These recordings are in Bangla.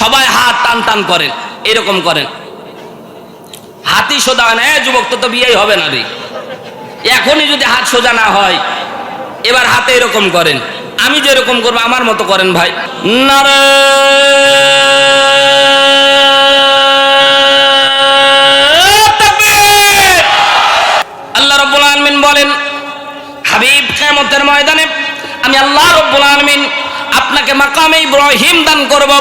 সবাই হাত টান টান করেন, এরকম করেন। হাতি সোজা না যুবক তো তো বিয়েই হবে না রে। এখনই যদি হাত সোজা না হয়, এবার হাতে এরকম করেন। আমি যেরকম করব, আমার মতো করেন ভাই। নারে আল্লাহ রব্বুল আলমিন বলেন, হাবিব কেমতের ময়দানে আমি আল্লাহ রব্বুল আলমিন আপনাকে মাকামে ইব্রাহিম দান করব।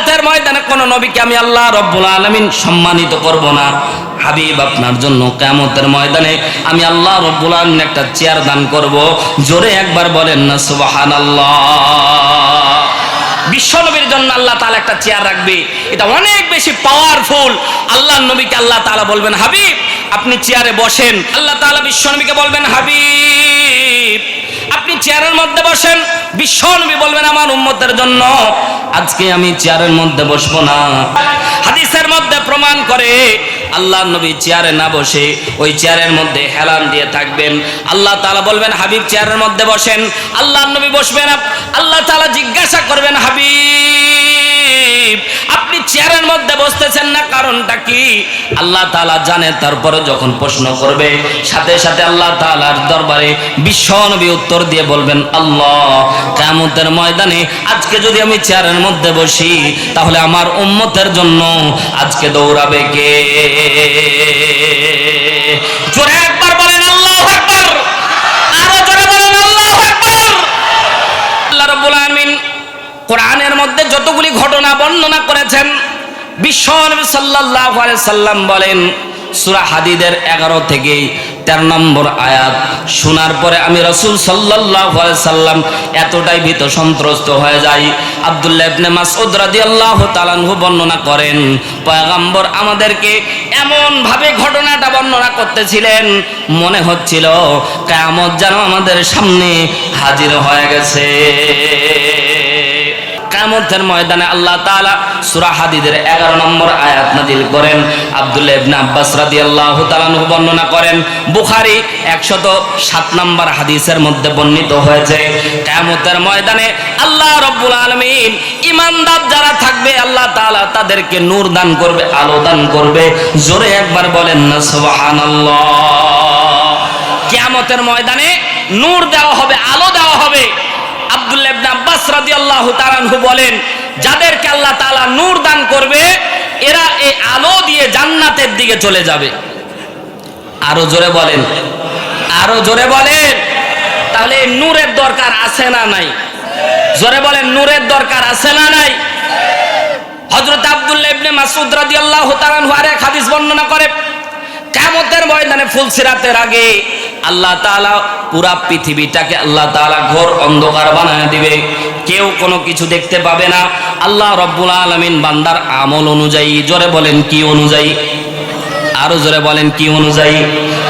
কেমতের ময়দানে কোন নবীকে আমি আল্লাহ রব্বুল আলমিন সম্মানিত করব না। হাবিব, আপনার জন্য কেমতের ময়দানে আমি আল্লাহ রব্বুল আলমিন একটা চেয়ার দান করব। জোরে একবার বলেন না সুবাহান আল্লাহ বিশ্বনবীর জন্য আল্লাহ তাআলা একটা চেয়ার রাখবে। এটা অনেক বেশি পাওয়ারফুল আল্লাহ নবীকে আল্লাহ তাআলা বলবেন, হাবিব, আপনি চেয়ারে বসেন। আল্লাহ তাআলা বিশ্বনবীকে বলবেন, হাবিব আপনি চেয়ারের মধ্যে বসেন বিশ্বনবী বলবেন আমার উম্মতের জন্য, আজকে আমি চেয়ারের মধ্যে বসবো না। হাদিসের মধ্যে প্রমাণ করে আল্লাহ নবী চেয়ারে না বসে ওই চেয়ারের মধ্যে হেলান দিয়ে থাকবেন। আল্লাহ তাআলা বলবেন, হাবিব চেয়ারের মধ্যে বসেন। আল্লাহ নবী বসবেন, আল্লাহ তাআলা জিজ্ঞাসা করবেন, হাবিব আপনি চেয়ারের মধ্যে বসতেছেন না, কারণটা কি? আল্লাহ তাআলা জানে, তারপরে যখন প্রশ্ন করবে, সাথে সাথে আল্লাহ তাআলার দরবারে বিশ্বনবী উত্তর দিয়ে বলবেন, আল্লাহ, কিয়ামতের ময়দানে আজকে যদি আমি চেয়ারের মধ্যে বসি, তাহলে আমার উম্মতের জন্য আজকে দৌড়াবে কে? জোরে একবার বলেন, আল্লাহু আরও জোরে বলেন, আল্লাহু আল্লাহ রাব্বুল কোরআনের মধ্যে যতগুলি ঘটনা বর্ণনা করেছেন, বিশ্ব নবী সাল্লাল্লাহু আলাইহি সাল্লাম বলেন, সূরা হাদিদের 11 থেকে 13 নম্বর আয়াত শোনার পরে আমি রাসূল আলাইহি সাল্লাম এতটাই ভীত সন্ত্রস্ত হয়ে যাই। আব্দুল্লাহ বর্ণনা করেন আমাদেরকে এমন ভাবে ঘটনাটা বর্ণনা করতেছিলেন, মনে হচ্ছিল যেন আমাদের সামনে হাজির হয়ে গেছে। কিয়ামতের ময়দানে আল্লাহ তাআলা সূরা হাদিদের 11 নম্বর আয়াত নাযিল করেন। আব্দুল্লাহ ইবনে আব্বাস রাদিয়াল্লাহু তাআলা বর্ণনা করেন, বুখারী 107 নম্বর হাদিসের মধ্যে বর্ণিত হয়েছে, কিয়ামতের ময়দানে আল্লাহ রাব্বুল আলামিন ঈমানদার যারা থাকবে, আল্লাহ তাআলা তাদেরকে নূর দান করবে, আলো দান করবে। জোরে একবার বলেন না, সুবহানাল্লাহ। কিয়ামতের ময়দানে নূর দেওয়া হবে, আলো দেওয়া হবে। আব্দুল্লাহ ইবনে আব্বাস রাদিয়াল্লাহু তাআলা বলেন, যাদেরকে আল্লাহ তাআলা নূর দান করবে, এরা এই আলো দিয়ে জান্নাতের দিকে চলে যাবে। আরও জোরে বলেন। আরও জোরে বলেন। তাহলে নূরের দরকার আছে না নাই? জোরে বলেন, নূরের দরকার আছে না নাই? হযরত আব্দুল্লাহ ইবনে মাসউদ রাদিয়াল্লাহু তাআলা আনহু আরেক হাদিস বর্ণনা করে, কিয়ামতের ময়দানে ফুলসিরাতের আগে আল্লাহ তাআলা পুরা পৃথিবীটাকে আল্লাহ তাআলা ঘোর অন্ধকার বানায় দিবে। কেউ কোনো কিছু দেখতে পাবে না। আল্লাহ রব্বুল আলামিন বান্দার আমল অনুযায়ী, জোরে বলেন কি অনুযায়ী? আরও জোরে বলেন কি অনুযায়ী?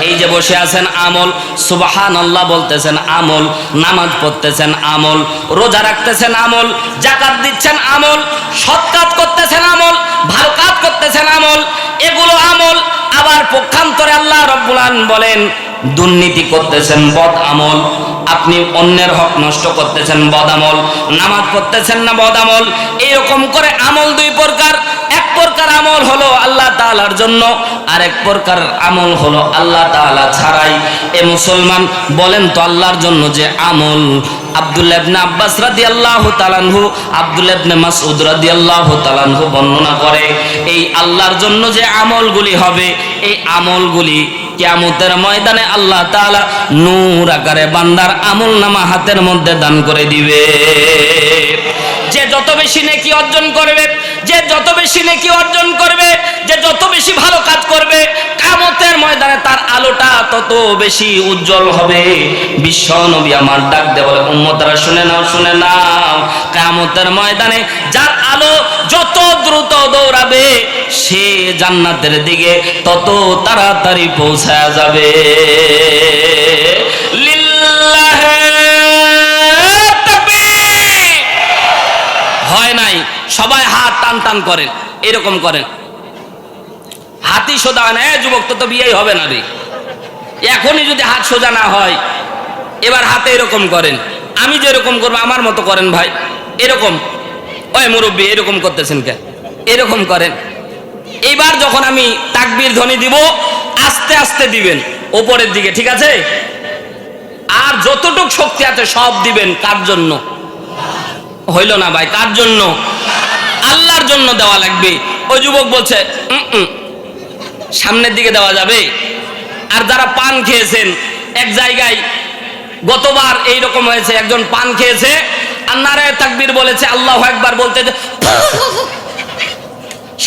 এই যে বসে আছেন, আমল সুবাহান আল্লাহ বলতেছেন আমল, নামাজ পড়তেছেন আমল, রোজা রাখতেছেন আমল জাকাত দিচ্ছেন আমল সৎ কাজ করতেছেন আমল ভালো কাজ করতেছেন আমল, এগুলো আমল। আবার পক্ষান্তরে আল্লাহ রব্বুল বলেন দুর্নীতি করতেছেন, বদ আমল। আপনি অন্যের হক নষ্ট করতেছেন, বদ আমল। নামাজ পড়তেছেন না, বদ আমল। এরকম করে আমল দুই প্রকার। এক প্রকার আমল হলো আল্লাহ তাআলার জন্য আর এক প্রকার আমল হলো আল্লাহ তাআলা ছাড়াই। এ মুসলমান, বলেন তো আল্লাহর জন্য যে আমল। আব্দুল্লাহ ইবনে আব্বাস রাদিয়াল্লাহু তাআলা আনহু, আব্দুল্লাহ ইবনে মাসউদ রাদিয়াল্লাহু তাআলা আনহু বর্ণনা করে, এই আল্লাহর জন্য যে আমলগুলি হবে, এই আমলগুলি কিয়ামতের ময়দানে আল্লাহ তাআলা নূর আকারে বান্দার আমল নামা হাতের মধ্যে দান করে দিবে। যে যত বেশি নেকি অর্জন করবে, যে যত বেশি নেকি অর্জন করবে, যে যত বেশি ভালো কাজ করবে কামতের ময়দানে তার আলোটা তত বেশি উজ্জ্বল হবে। বিশ্ব নবী আমার ডাক দে বলে, উম্মতরা, শুনে নাও শুনে নাও। কামতের ময়দানে যার আলো যত দ্রুত দৌড়াবে সে জান্নাতের দিকে, তত তাড়াতাড়ি পৌঁছা যাবে। হয় নাই, সবাই হাত টান টান করেন, এরকম করেন। হাতি সোজা না যুবক তো তো বিয়েই হবে না রে। এখনই যদি হাত সোজা না হয়, এবার হাতে এরকম করেন। আমি যেরকম করব, আমার মতো করেন ভাই। এরকম। ওই মুরব্বী, এরকম করতেছেন কে? এরকম করেন। এইবার যখন আমি তাকবীর ধ্বনি দিব আস্তে আস্তে দিবেন ওপরের দিকে ঠিক আছে? আর যতটুক শক্তি আছে সব দিবেন কার জন্য? হইল না ভাই কার জন্য? আল্লাহর জন্য দেওয়া লাগবে। ওই যুবক বলছে "উম, উম, সামনের দিকে দেওয়া যাবে? আর যারা পান খেয়েছেন এক জায়গায় গতবার এই রকম হয়েছে একজন পান খেয়েছে আর নারায় তাকবীর বলেছে আল্লাহ একবার বলতে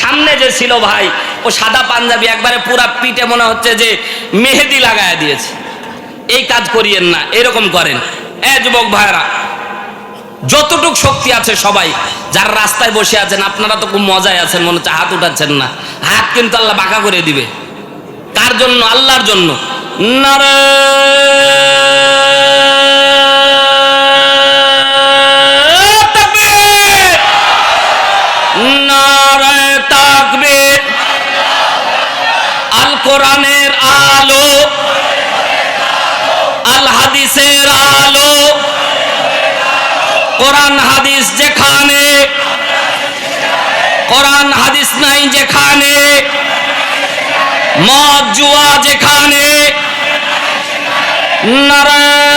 সামনে যে ছিল ভাই, ও সাদা পাঞ্জাবি একবারে পুরা পিঠে মনে হচ্ছে যে মেহেদি লাগায় দিয়েছে। এই কাজ করিয়েন না, এরকম করেন। এ যুবক ভাইরা যতটুক শক্তি আছে সবাই, যারা রাস্তায় বসে আছেন, আপনারা তো খুব মজায় আছেন, মনে হচ্ছে হাত উঠাচ্ছেন না। হাত কিন্তু আল্লাহ বাঁকা করে দিবে। কার জন্য? আল্লাহর জন্য। নারে হাদিসের আলো। কোরআন হাদিস যেখানে কোরআন হাদিস নাই যেখানে মদ জুয়া যেখানে নারায়ণ